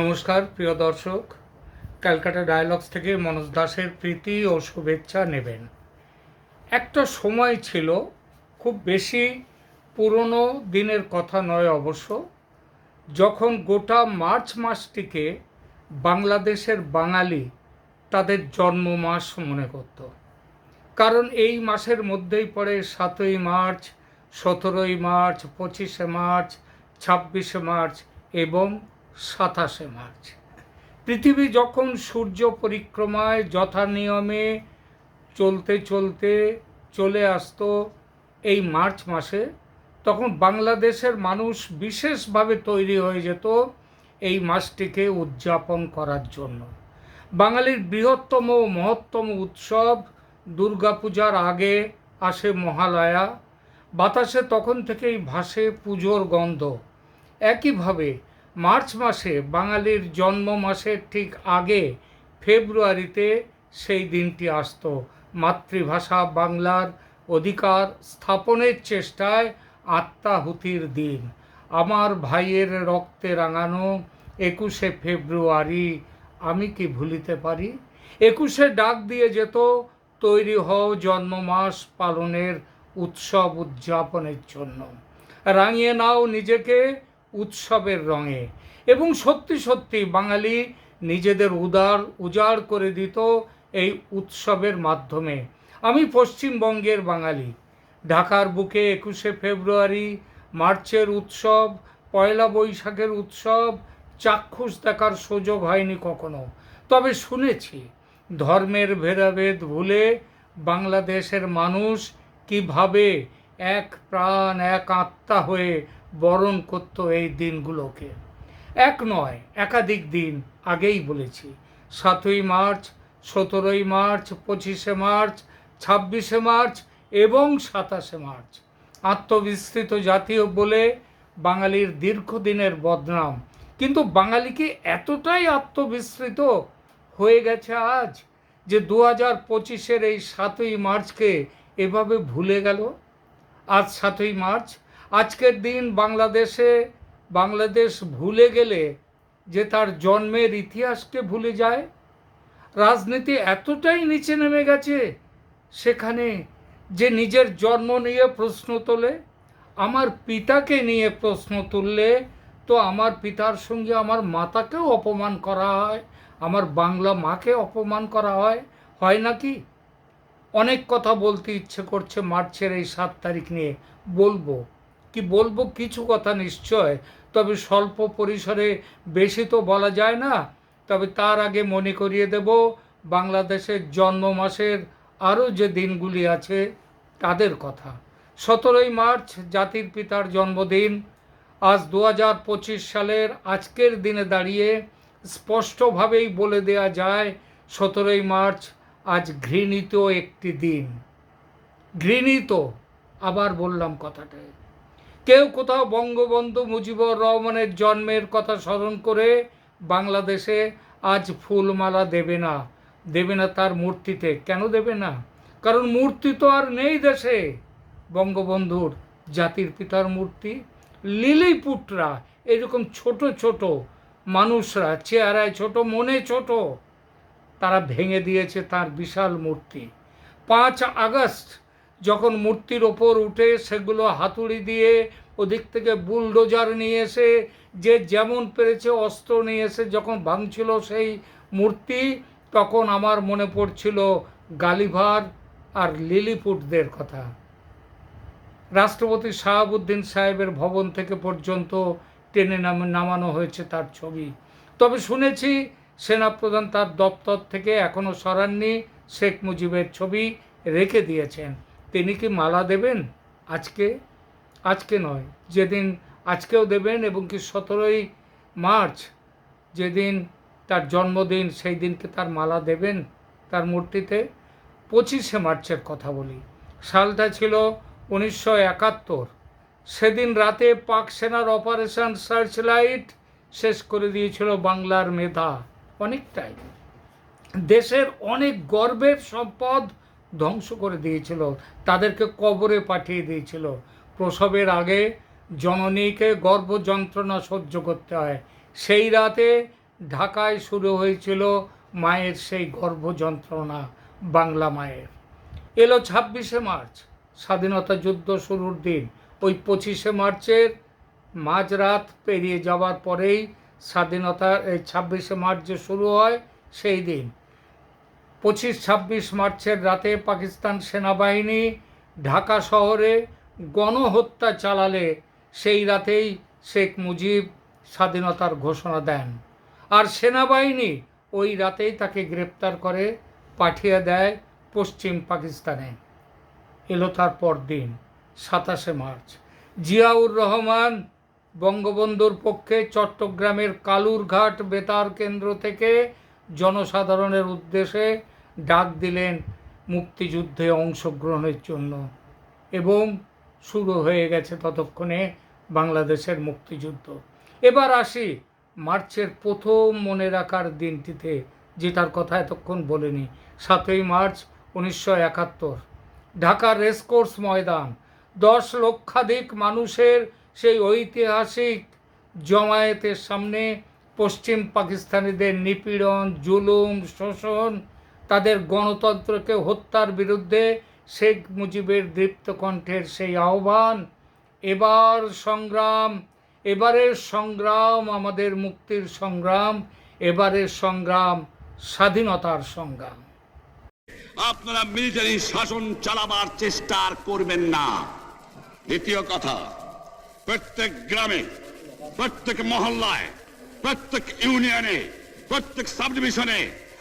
নমস্কার, প্রিয় দর্শক। ক্যালকাটা ডায়ালগস থেকে মনোজ দাসের প্রীতি ও শুভেচ্ছা নেবেন। একটা সময় ছিল, খুব বেশি পুরনো দিনের কথা নয় অবশ্য, যখন গোটা মার্চ মাসটিকে বাংলাদেশের বাঙালি তাদের জন্ম মাস মনে করত। কারণ এই মাসের মধ্যেই পড়ে সাতই মার্চ, সতেরোই মার্চ, পঁচিশে মার্চ, ছাব্বিশে মার্চ এবং সাতাশে মার্চ। পৃথিবী যখন সূর্য পরিক্রমায় যথা নিয়মে চলতে চলতে চলে আসতো এই মার্চ মাসে, তখন বাংলাদেশের মানুষ বিশেষভাবে তৈরি হয়ে যেত এই মাসটিকে উদযাপন করার জন্য। বাঙালির বৃহত্তম ও মহত্তম উৎসব দুর্গাপূজার আগে আসে মহালয়া। বাতাসে তখন থেকেই ভাসে পুজোর গন্ধ। একইভাবে মার্চ মাসে, বাঙালির জন্ম মাসের ঠিক আগে ফেব্রুয়ারিতে সেই দিনটি আসতো। মাতৃভাষা বাংলার অধিকার স্থাপনের চেষ্টায় আত্মাহুতির দিন। আমার ভাইয়ের রক্তে রাঙানো একুশে ফেব্রুয়ারি আমি কি ভুলিতে পারি? একুশে ডাক দিয়ে যেত, তৈরি হও জন্ম মাস পালনের উৎসব উদযাপনের জন্য। রাঙিয়ে নাও নিজেকে উৎসবের রঙে। এবং সত্যি সত্যি বাঙালি নিজেদের উদার, উজাড় করে দিত এই উৎসবের মাধ্যমে। আমি পশ্চিমবঙ্গের বাঙালি। ঢাকার বুকে একুশে ফেব্রুয়ারি, মার্চের উৎসব, পয়লা বৈশাখের উৎসব, চাক্ষুষ দেখার সুযোগ হয়নি কখনো। তবে শুনেছি, ধর্মের ভেদাভেদ ভুলে বাংলাদেশের মানুষ কীভাবে এক প্রাণ, এক আত্মা হয়ে বরণ করত এই দিনগুলোকে। এক নয়, একাধিক দিন আগেই বলেছি, সাতই মার্চ, সতেরোই মার্চ, পঁচিশে মার্চ, ছাব্বিশে মার্চ এবং সাতাশে মার্চ। আত্মবিস্তৃত জাতীয় বলে বাঙালির দীর্ঘদিনের বদনাম। কিন্তু বাঙালিকে এতটাই আত্মবিস্তৃত হয়ে গেছে আজ যে দু হাজার পঁচিশের এই সাতই মার্চকে এভাবে ভুলে গেল? আজ সাতই মার্চ আজকের দিন বাংলাদেশে বাংলাদেশ ভুলে গেলে যে তার জন্মের ইতিহাসকে ভুলে যায়, রাজনীতি এতটাই নিচে নেমে গেছে সেখানে যে নিজের জন্ম নিয়ে প্রশ্ন তোলে, আমার পিতাকে নিয়ে প্রশ্ন তুললে তো আমার পিতার সঙ্গে আমার মাতাকেও অপমান করা হয়, আমার বাংলা মাকে অপমান করা হয় হয় নাকি? অনেক কথা বলতে ইচ্ছে করছে মার্চের এই সাত তারিখ নিয়ে, বলব। কি বলব, কিছু কথা নিশ্চয়। তবে স্বল্প পরিসরে বেশি তো বলা যায় না। তবে তার আগে মনে করিয়ে দেব, বাংলাদেশের জন্ম মাসের আরও যে দিনগুলি আছে, তাদের কথা। সতেরোই মার্চ, জাতির পিতার জন্মদিন। আজ দু হাজার পঁচিশ সালের আজকের দিনে দাঁড়িয়ে স্পষ্টভাবেই বলে দেয়া যায়, সতেরোই মার্চ আজ ঘৃণিত একটি দিন। ঘৃণিত, আবার বললাম কথাটা কেউ কোথাও বঙ্গবন্ধু মুজিবুর রহমানের জন্মের কথা স্মরণ করে বাংলাদেশে আজ ফুলমালা দেবে না দেবে না তার মূর্তিতে। কেন দেবে না? কারণ মূর্তি তো আর নেই দেশে। বঙ্গবন্ধুর জাতির পিতার মূর্তি, লিলিপুটরা, এরকম ছোট ছোট মানুষরা, চেহারায় ছোট, মনে ছোট, তারা ভেঙে দিয়েছে তার বিশাল মূর্তি। পাঁচ আগস্ট যখন মূর্তির ওপর উঠে সেগুলো হাতুড়ি দিয়ে ওদিক থেকে বুলডোজার নিয়ে এসে, যে যেমন পেরেছে অস্ত্র নিয়ে এসে যখন ভাঙছিল সেই মূর্তি, তখন আমার মনে পড়ছিল গালিভার আর লিলিপুটদের কথা। রাষ্ট্রপতি শাহাবুদ্দিন সাহেবের ভবন থেকে পর্যন্ত টেনে নাম- নামানো হয়েছে তার ছবি। তবে শুনেছি সেনাপ্রধান তার দপ্তর থেকে এখনও সরাননি, শেখ মুজিবের ছবি রেখে দিয়েছেন। তিনি কি মালা দেবেন? আজকে? আজকে নয়। যেদিন আজকেও দেবেন এবং কি সতেরোই মার্চ যেদিন তার জন্মদিন, সেই দিনকে তার মালা দেবেন তার মূর্তিতে? পঁচিশে মার্চের কথা বলি। সালটা ছিল উনিশশো একাত্তর। সেদিন রাতে পাক সেনার অপারেশন সার্চ লাইট শেষ করে দিয়েছিল বাংলার মেধা। অনেকটাই। দেশের অনেক গর্বের সম্পদ ধ্বংস করে দিয়েছিল, তাদেরকে কবরে পাঠিয়ে দিয়েছিল। প্রসবের আগে জননীকে গর্ভ যন্ত্রণা সহ্য করতে হয়। সেই রাতে ঢাকায় শুরু হয়েছিল মায়ের সেই গর্ভ যন্ত্রণা বাংলা মায়ের। এলো ছাব্বিশে মার্চ, স্বাধীনতা যুদ্ধ শুরুর দিন। ওই পঁচিশে মার্চের মাঝরাত পেরিয়ে যাওয়ার পরেই স্বাধীনতা, এই ছাব্বিশে মার্চ যে শুরু হয়, সেই দিন। পঁচিশ, ছাব্বিশ মার্চের রাতে পাকিস্তান সেনাবাহিনী ঢাকা শহরে গণহত্যা চালালে, সেই রাতেই শেখ মুজিব স্বাধীনতার ঘোষণা দেন। আর সেনাবাহিনী ওই রাতেই তাকে গ্রেপ্তার করে পাঠিয়ে দেয় পশ্চিম পাকিস্তানে। এলো তার পরদিন সাতাশে মার্চ। জিয়াউর রহমান বঙ্গবন্ধুর পক্ষে চট্টগ্রামের কালুরঘাট বেতার কেন্দ্র থেকে জনসাধারণের উদ্দেশ্যে ডাক দিলেন মুক্তিযুদ্ধে অংশগ্রহণের জন্য এবং শুরু হয়ে গেছে ততক্ষণে বাংলাদেশের মুক্তিযুদ্ধ। এবার আসি মার্চের প্রথম মনে রাখার দিনটিতে, যেটার কথা এতক্ষণ বলিনি, সাতই মার্চ উনিশশো একাত্তর। ঢাকার রেসকোর্স ময়দান, দশ লক্ষাধিক মানুষের সেই ঐতিহাসিক জমায়েতের সামনে পশ্চিম পাকিস্তানিদের নিপীড়ন, জুলুম, শোষণ তাদের গণতন্ত্রকে হত্যার বিরুদ্ধে শেখ মুজিবের দীপ্ত কণ্ঠের সেই আহ্বান, এবার সংগ্রাম, এবারের সংগ্রাম, আমাদের মুক্তির সংগ্রাম, এবারের সংগ্রাম, স্বাধীনতার সংগ্রাম। আপনারা মিলিটারি শাসন চালাবার চেষ্টা আর করবেন না। দ্বিতীয় কথা, প্রত্যেক গ্রামে, প্রত্যেক মহল্লায়, প্রত্যেক ইউনিয়নে, প্রত্যেক সাব ডিভিশনে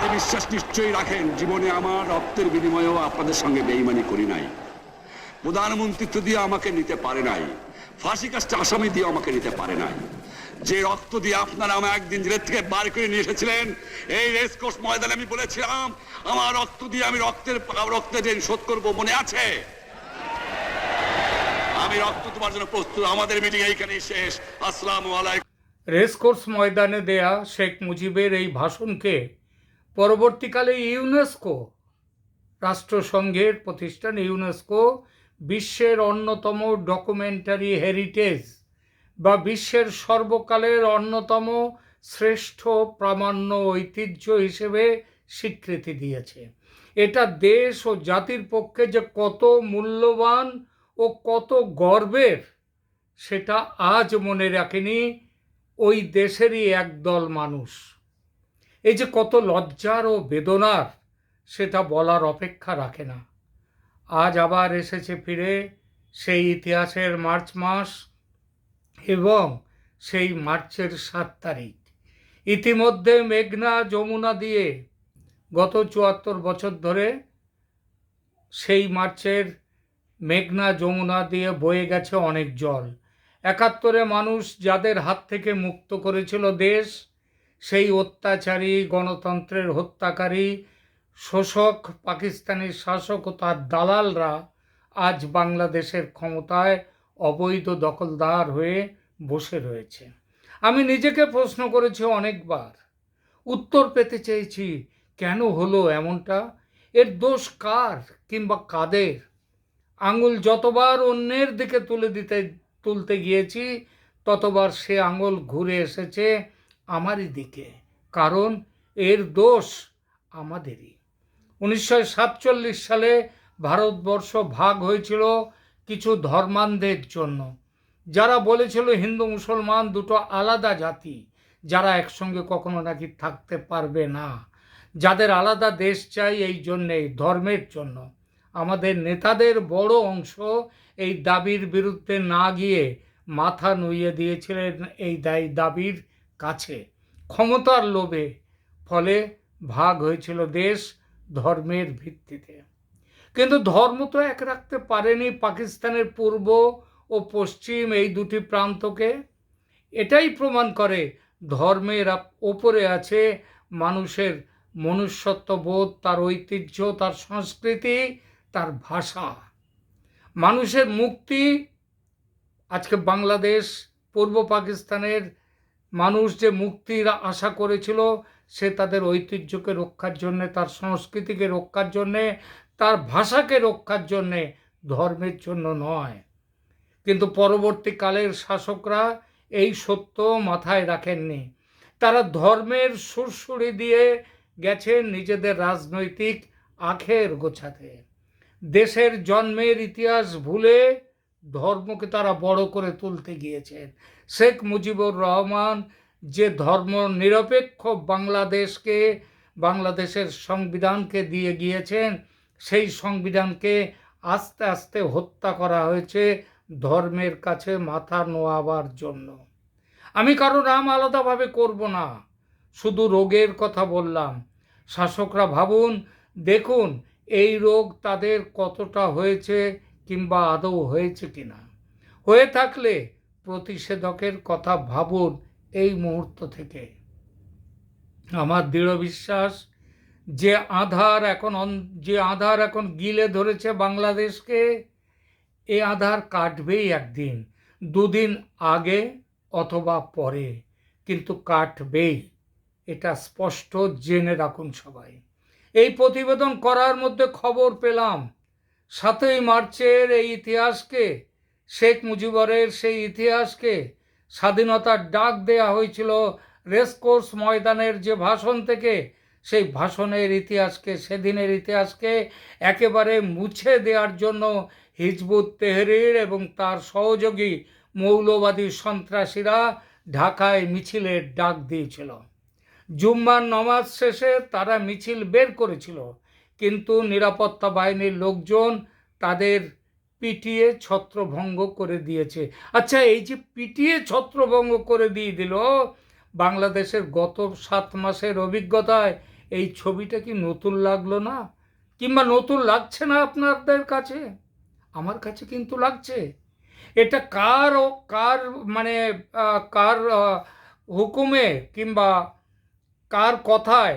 আমার বিশ্বাস নিশ্চয়ই রাখেন, জীবনে আমার রক্তের বিনিময়েও আপনাদের সঙ্গে বেইমানি করি নাই। প্রধানমন্ত্রিত্ব দিয়ে আমাকে নিতে পারে নাই, ফাঁসি কাজটা আসামি দিয়ে আমাকে নিতে পারে নাই। যে রক্ত দিয়ে আপনারা আমাকে একদিন জেলের থেকে বার করে নিয়ে এসেছিলেন, এই রেসকোর্স ময়দানে আমি বলেছিলাম, আমার রক্ত দিয়ে আমি রক্তের রক্তের ঋণ শোধ করব মনে আছে? আমি রক্ত তোমার জন্য প্রস্তুত, আমাদের মিটিং এইখানেই শেষ। আসসালামু আলাইকুম। রেসকোর্স ময়দানে দেয়া শেখ মুজিবের এই ভাষণকে পরবর্তীকালে ইউনেস্কো রাষ্ট্রসংঘের প্রতিষ্ঠান ইউনেস্কো বিশ্বের অন্যতম ডকুমেন্টারি হেরিটেজ বা বিশ্বের সর্বকালের অন্যতম শ্রেষ্ঠ প্রামাণ্য ঐতিহ্য হিসেবে স্বীকৃতি দিয়েছে। এটা দেশ ও জাতির পক্ষে যে কত মূল্যবান ও কত গর্বের, সেটা আজ মনে রাখেনি ওই দেশেরই একদল মানুষ। এই যে কত লজ্জার ও বেদনার, সেটা বলার অপেক্ষা রাখে না। আজ আবার এসেছে ফিরে সেই ইতিহাসের মার্চ মাস এবং সেই মার্চের সাত তারিখ। ইতিমধ্যে মেঘনা যমুনা দিয়ে গত চুয়াত্তর বছর ধরে সেই মার্চের মেঘনা যমুনা দিয়ে বয়ে গেছে অনেক জল। একাত্তরে মানুষ যাদের হাত থেকে মুক্ত করেছিল দেশ সেই অত্যাচারী, গণতন্ত্রের হত্যাকারী, শোষক, পাকিস্তানি শাসক ও তার দালালরা আজ বাংলাদেশের ক্ষমতায় অবৈধ দখলদার হয়ে বসে রয়েছে। আমি নিজেকে প্রশ্ন করেছি অনেকবার। উত্তর পেতে চেয়েছি, কেন হলো এমনটা? এর দোষ কার কিংবা কাদের? আঙুল যতবার অন্যের দিকে তুলে দিতে, তুলতে গিয়েছি, ততবার সে আঙুল ঘুরে এসেছে আমারই দিকে, কারণ এর দোষ আমাদেরই। উনিশশো সাতচল্লিশ সালে ভারতবর্ষ ভাগ হয়েছিল কিছু ধর্মান্ধের জন্য। যারা বলেছিল হিন্দু, মুসলমান দুটো আলাদা জাতি, যারা একসঙ্গে কখনো নাকি থাকতে পারবে না। যাদের আলাদা দেশ চাই এই জন্যে ধর্মের জন্য। আমাদের নেতাদের বড় অংশ এই দাবির বিরুদ্ধে না গিয়ে মাথা নুইয়ে দিয়েছিলেন এই দায়ী দাবির কাছে। ক্ষমতার লোভে। ফলে ভাগ হয়েছিল দেশ ধর্মের ভিত্তিতে। কিন্তু ধর্ম তো এক রাখতে পারেনি পাকিস্তানের পূর্ব ও পশ্চিম এই দুটি প্রান্তকে। এটাই প্রমাণ করে ধর্মের ওপরে আছে মানুষের মনুষ্যত্ববোধ, তার ঐতিহ্য, তার সংস্কৃতি, তার ভাষা। মানুষের মুক্তি আজকে বাংলাদেশ, পূর্ব পাকিস্তানের মানুষ যে মুক্তির আশা করেছিল, সে তাদের ঐতিহ্যকে রক্ষার জন্যে, তার সংস্কৃতিকে রক্ষার জন্যে, তার ভাষাকে রক্ষার জন্যে ধর্মের জন্য নয়। কিন্তু পরবর্তীকালের শাসকরা এই সত্য মাথায় রাখেননি। তারা ধর্মের সুরসুরি দিয়ে গেছেন নিজেদের রাজনৈতিক আখের গোছাতে। দেশের জন্মের ইতিহাস ভুলে ধর্মকে তারা বড় করে তুলতে গিয়েছেন। শেখ মুজিবুর রহমান যে ধর্ম নিরপেক্ষ বাংলাদেশকে, বাংলাদেশের সংবিধানকে দিয়ে গিয়েছেন, সেই সংবিধানকে আস্তে আস্তে হত্যা করা হয়েছে ধর্মের কাছে মাথা নোয়াবার জন্য। আমি কারও নাম আলাদাভাবে করব না, শুধু রোগের কথা বললাম। শাসকরা ভাবুন, দেখুন, এই রোগ তাদের কতটা হয়েছে কিংবা আদৌ হয়েছে কি না হয়ে থাকলে প্রতিষেধকের কথা ভাবুন এই মুহূর্ত থেকে। আমার দৃঢ় বিশ্বাস যে আধার এখন যে আধার এখন গিলে ধরেছে বাংলাদেশকে, এ আধার কাটবেই একদিন, দুদিন আগে অথবা পরে, কিন্তু কাটবেই, এটা স্পষ্ট জেনে রাখুন সবাই। এই প্রতিবেদন করার মধ্যে খবর পেলাম। সাতই মার্চের এই ইতিহাসকে, শেখ মুজিবরের সেই ইতিহাসকে স্বাধীনতার ডাক দেয়া হয়েছিল রেসকোর্স ময়দানের যে ভাষণ থেকে, সেই ভাষণের ইতিহাসকে, সেদিনের ইতিহাসকে একেবারে মুছে দেওয়ার জন্য হিজবুত তেহরির এবং তার সহযোগী মৌলবাদী সন্ত্রাসীরা ঢাকায় মিছিলের ডাক দিয়েছিল। জুম্মার নমাজ শেষে তারা মিছিল বের করেছিল। কিন্তু নিরাপত্তা বাহিনীর লোকজন তাদের পিটিয়ে ছত্রভঙ্গ করে দিয়েছে। আচ্ছা এই যে পিটিয়ে ছত্রভঙ্গ করে দিয়ে দিল, বাংলাদেশের গত সাত মাসের অভিজ্ঞতায় এই ছবিটা কি নতুন লাগল না? কিংবা নতুন লাগছে না আপনাদের কাছে? আমার কাছে কিন্তু লাগছে। এটা কার ও, কার মানে কার হুকুমে কিংবা কার কথায়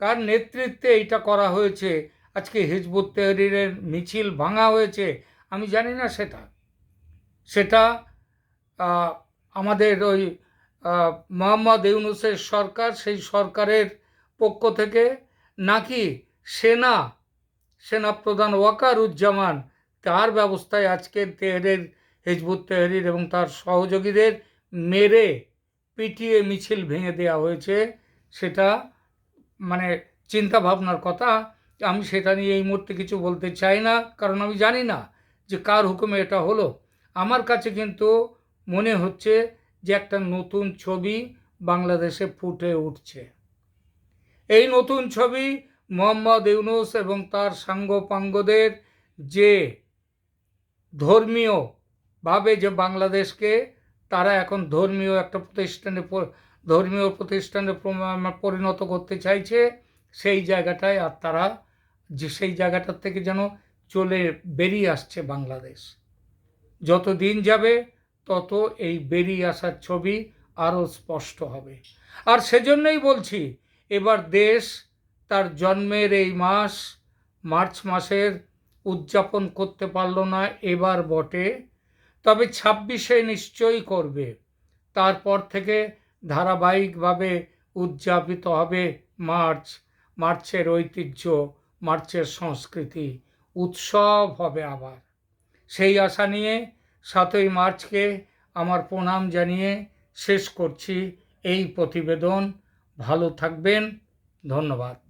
কার নেতৃত্বে এটা করা হয়েছে? আজকে হিজবুত তেহরিরের মিছিল ভাঙা হয়েছে। আমি জানি না সেটা। সেটা আমাদের ওই মোহাম্মদ ইউনুসের সরকার, সেই সরকারের পক্ষ থেকে নাকি সেনা সেনা প্রধান ওয়াকারুজ্জামান তার ব্যবস্থায় আজকে তেহরের, হিজবুত তেহরির এবং তার সহযোগীদের মেরে পিটিয়ে মিছিল ভেঙে দেওয়া হয়েছে? সেটা মানে চিন্তা ভাবনার কথা, আমি সেটা নিয়ে এই মুহূর্তে কিছু বলতে চাই না, কারণ আমি জানি না যে কার হুকুমে এটা হলো। আমার কাছে কিন্তু মনে হচ্ছে যে একটা নতুন ছবি বাংলাদেশে ফুটে উঠছে। এই নতুন ছবি মোহাম্মদ ইউনুস এবং তার সাঙ্গপাঙ্গদের যে ধর্মীয়ভাবে যে বাংলাদেশকে, তারা এখন ধর্মীয় একটা প্রতিষ্ঠানে ধর্মীয় প্রতিষ্ঠানে পরিণত করতে চাইছে, সেই জায়গাটায় আর তারা যে সেই জায়গাটার থেকে যেন চলে বেরিয়ে আসছে বাংলাদেশ। যত দিন যাবে, তত এই বেরিয়ে আসার ছবি আরও স্পষ্ট হবে। আর সেজন্যই বলছি, এবার দেশ তার জন্মের এই মাস, মার্চ মাসের উদযাপন করতে পারল না, এবার বটে। তবে ছাব্বিশে নিশ্চয়ই করবে। তারপর থেকে ধারাবাহিকভাবে উদযাপিত হবে মার্চ, মার্চের ঐতিহ্য, মার্চের সংস্কৃতি। উৎসব হবে আবার। সেই আশা নিয়ে সাতই মার্চকে আমার প্রণাম জানিয়ে শেষ করছি এই প্রতিবেদন। ভালো থাকবেন। ধন্যবাদ।